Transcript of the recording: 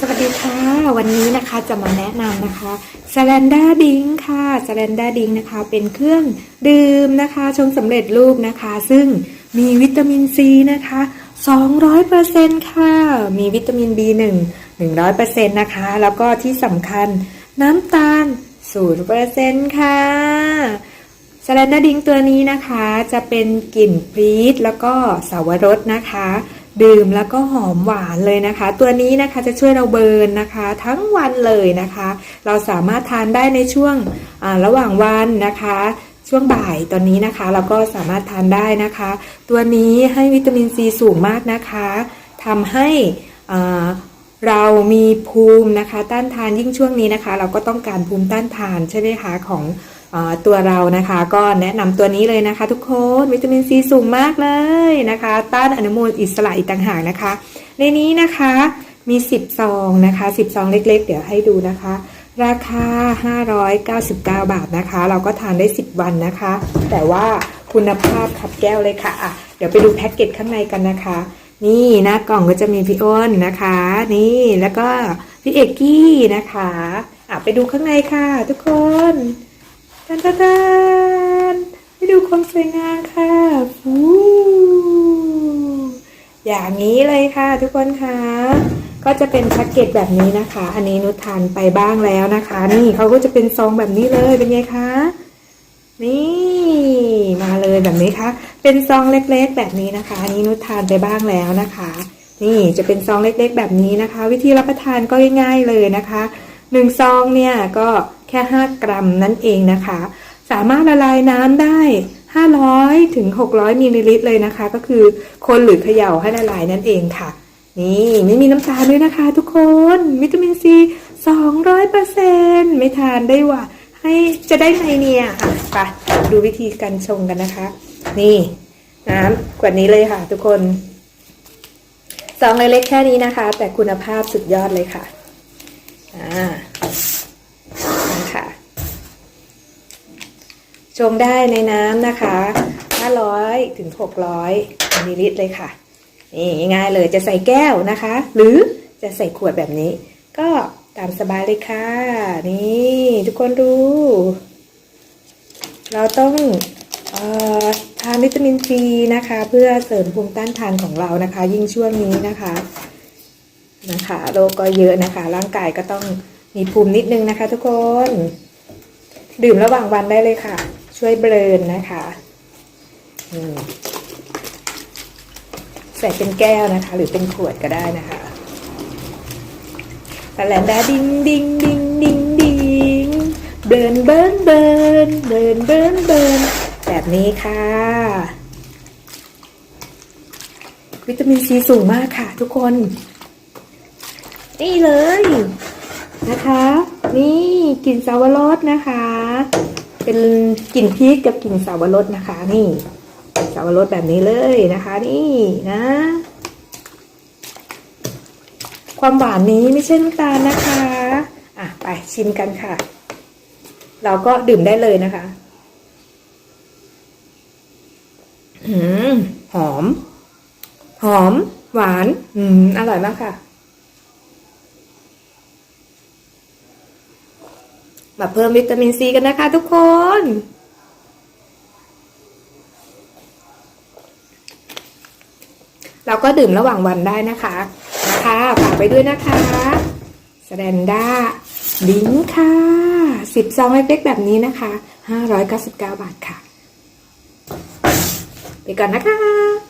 สวัสดีค่ะ วันนี้นะคะจะมาแนะนำนะคะสแลนด้าดิงค่ะสแลนด้าดิงนะคะ เป็นเครื่องดื่มนะคะชงสำเร็จรูปนะคะ ซึ่งมีวิตามินซีนะคะ 200%ค่ะ มีวิตามิน B1 100%นะคะ แล้วก็ที่สำคัญน้ำตาล 0%ค่ะสแลนด้าดิงตัวนี้นะคะ จะเป็นกลิ่นพรีชแล้วก็สาวรสนะคะ ดื่มแล้วก็หอมหวานเลยนะคะ ตัวนี้นะคะจะช่วยเราเบิร์นนะคะ ทั้งวันเลยนะคะ เราสามารถทานได้ในช่วงระหว่างวันนะคะ ช่วงบ่ายตอนนี้นะคะ เราก็สามารถทานได้นะคะ ตัวนี้ให้วิตามินซีสูงมากนะคะทำให้อ่าเรามีภูมินะคะ ต้านทานยิ่งช่วงนี้นะคะ เราก็ต้องการภูมิต้านทานใช่ไหมคะของ ตัวเรานะคะก็แนะนำตัวนี้เลยนะคะ ทุกคนวิตามินซีสูงมากเลยนะคะ ต้านอนุมูลอิสระอีกต่างหากนะคะ ในนี้นะคะมี 10 ซองนะคะ 10 ซองเล็ก ๆ เดี๋ยวให้ดูนะคะ ราคา 599 บาทนะคะ เราก็ทานได้ 10 วันนะคะ แต่ว่าคุณภาพขับแก้วเลยค่ะอะ เดี๋ยวไปดูแพ็กเกจข้างในกันนะคะ นี่หน้ากล่องก็จะมีพี่อ้นนะคะ นี่แล้วก็พี่เอกกี้นะคะอะไปดูข้างในค่ะ ทุกคน ตันตันตันไปดูความสวยงามค่ะฟูอย่างนี้เลยค่ะทุกคนค่ะ ก็จะเป็นแพ็กเกจแบบนี้นะคะ อันนี้นุชทานไปบ้างแล้วนะคะ นี่เขาก็จะเป็นซองแบบนี้เลยเป็นไงคะนี่มาเลยแบบนี้ค่ะ เป็นซองเล็กๆ แบบนี้นะคะอันนี้นุชทานไปบ้างแล้วนะคะ นี่จะเป็นซองเล็กๆ แบบนี้นะคะ วิธีรับประทานก็ง่ายๆเลยนะคะหนึ่งซองเนี่ยก็ แค่ 5 กรัมนั่นเองนะคะ สามารถละลายน้ำได้ 500ถึง600มิลลิลิตรเลยนะคะ ก็คือคนหรือเขย่าให้ละลายนั่นเองค่ะ นี่ไม่มีน้ำตาลด้วยนะคะ ทุกคนวิตามินซี200%ไม่ทานได้ว่าให้จะได้ไงเนี่ยอะไปดูวิธีการชงกันนะคะ นี่น้ำกว่านี้เลยค่ะ ทุกคนซองเล็กๆแค่นี้นะคะ แต่คุณภาพสุดยอดเลยค่ะอ่านี่ค่ะ ชงได้ในน้ำนะคะ 500ถึง600มิลลิลิตรเลยค่ะนี่ง่ายเลยจะใส่แก้วนะคะ หรือจะใส่ขวดแบบนี้ ก็ตามสบายเลยค่ะ นี่ทุกคนดู เราต้องทานวิตามินซีนะคะ เพื่อเสริมภูมิต้านทานของเรานะคะ ยิ่งช่วงนี้นะคะนะคะโรคก็เยอะนะคะ ร่างกายก็ต้องมีภูมินิดนึงนะคะ ทุกคน ดื่มระหว่างวันได้เลยค่ะ ช่วยเบรนนะคะใส่เป็นแก้วนะคะ หรือเป็นขวดก็ได้นะคะแต่แลนดาดิงดิงดิงดิงดิงเบิร์นเบิร์นเบิร์นเบิร์นเบิร์นเบิร์นแบบนี้ค่ะ วิตามินซีสูงมากค่ะ ทุกคน นี่เลยนะคะ นี่กลิ่นสาวรสนะคะ เป็นกลิ่นพริกกับกลิ่นสาวรสนะคะ นี่สาวรสแบบนี้เลยนะคะ นี่นะ ความหวานนี้ไม่ใช่น้ำตาลนะคะ อะไปชิมกันค่ะ เราก็ดื่มได้เลยนะคะหอม หอม หวาน อืม อร่อยมากค่ะ มาเพิ่มวิตามินซีกันนะคะทุกคน เราก็ดื่มระหว่างวันได้นะคะนะคะฝากไปด้วยนะคะสแตนด้าลิงค์ค่ะสิบซองเล็กๆแบบนี้นะคะ 599 บาทค่ะ ไปก่อนนะคะ